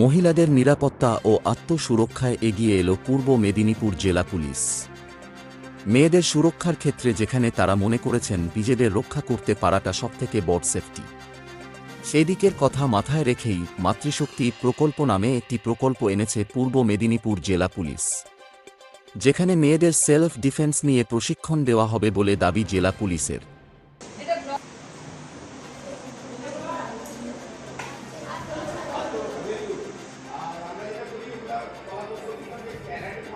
মহিলাদের নিরাপত্তা ও আত্মসুরক্ষায় এগিয়ে এলো পূর্ব মেদিনীপুর জেলা পুলিশ। মেয়েদের সুরক্ষার ক্ষেত্রে যেখানে তারা মনে করেছেন নিজেদের রক্ষা করতে পারাটা সবথেকে বড় সেফটি সেদিকের কথা মাথায় রেখেই মাতৃশক্তি প্রকল্প নামে একটি প্রকল্প এনেছে পূর্ব মেদিনীপুর জেলা পুলিশ। যেখানে মেয়েদের সেলফ ডিফেন্স নিয়ে প্রশিক্ষণ দেওয়া হবে বলে দাবি জেলা পুলিশের।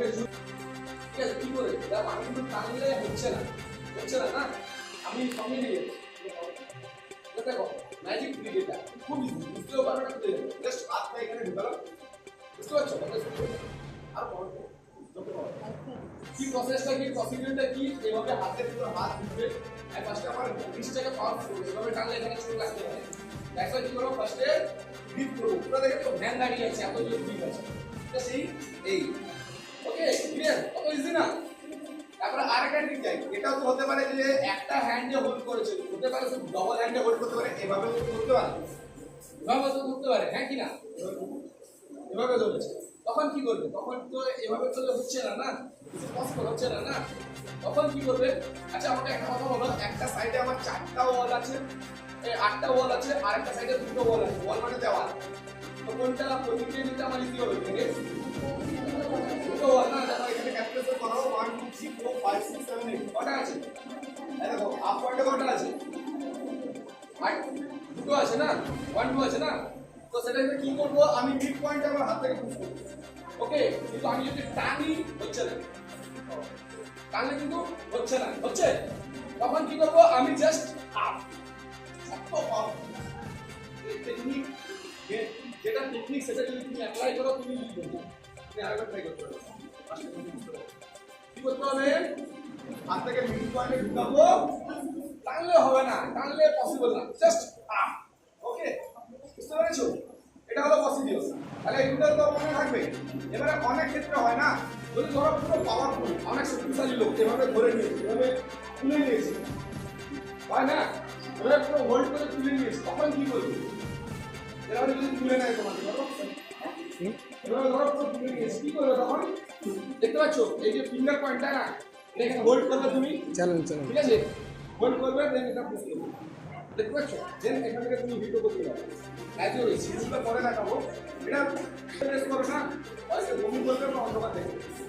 ঠিক আছে কি করে কিন্তু টানলে হচ্ছে না হচ্ছে না না আমি সঙ্গে দেখো ম্যাজিক ট্রিক এটা খুব ইজি বুঝতেও পারো বুঝতে পারছ আর। কি প্রসেসটা কি প্রসিডিউরটা হাতের ভিতর হাত ঢুকবে আর ফার্স্টে আমার রিস্টটাকে পাওয়ার করব এভাবে টানলে এখানে পারে দেখো কি করো ফার্স্টে ডিপ করব পুরো দেখে তো ভ্যান দাঁড়িয়ে আছে এত জোর ডিপ আছে সেই এই হতে ডবল হ্যান্ডে হোল্ড করতে পারে এভাবে করতে পারে। এভাবে তো করতে পারে হ্যাঁ কি না? এভাবে ধরেছে তখন কি করবে? তখন তো এভাবে করলে হচ্ছে না না? স্পষ্ট হচ্ছে না না? তখন কি করবে? আচ্ছা আমাকে একটা কথা বলো। একটা সাইডে আমার চারটা ওয়াল আছে আটটা ওয়াল আছে আর একটা সাইডে দুটো ওয়াল আছে। ওয়াল মানে দেওয়াল। তো কোনটা প্রতিক্রিয়া নিতে আমার ইজি হবে দুটো ওয়াল না দেখো এখানে ক্যালকুলেশন করো one two three four five six seven eight কটা আছে? দেখো হাফ পয়েন্টে কটা আছে? দুটো আছে না? ওয়ান টু আছে না? তো সেটা কি করব? আমি মিড পয়েন্ট আমার হাত থেকে ওকে কিন্তু আমি যদি টানি, হচ্ছে না। টানলে কিন্তু হচ্ছে না। হচ্ছে? তখন কি করব? আমি জাস্ট আপ টেকনিক যেটা টেকনিক সেটা যদি তুমি অ্যাপ্লাই করো, তুমি তুমি আরেকবার করতে পারো। কি করতে হবে? হাত মিড পয়েন্টে ঢুকাবো। টানলে হবে না টানলে পসিবল না। জাস্ট আপ ওকে বুঝতে পেরেছ? এটা হলো পসিডিওর তাহলে এগুলো তো মনে থাকবে। এবারে অনেক ক্ষেত্রে হয় না। যদি ধরো পুরো পাওয়ারফুল অনেক শক্তিশালী লোক এভাবে ধরে নিয়েছে এভাবে তুলে নিয়েছে হয় না? এভাবে পুরো হোল্ড করে তুলে নিয়েছে তখন কি করবে? এভাবে যদি তুলে নেয় তোমাকে ধরো। এভাবে ধরো পুরো তুলে নিয়েছে কি করবে তখন? দেখতে পাচ্ছ? এই যে ফিঙ্গার পয়েন্টটা না? এখানে হোল্ড করবে তুমি। ঠিক আছে? হোল্ড করবে দেন এটা পুশ করবে। দেখতে পাচ্ছ? দেন এখান থেকে তুমি ভিডিও করতে পারবে ইউ উইশ সিরিজটা পরে দেখাবো। এটা প্রেস করো না। আজকে বমি করবে অন্ধকার দেখবে বুঝতে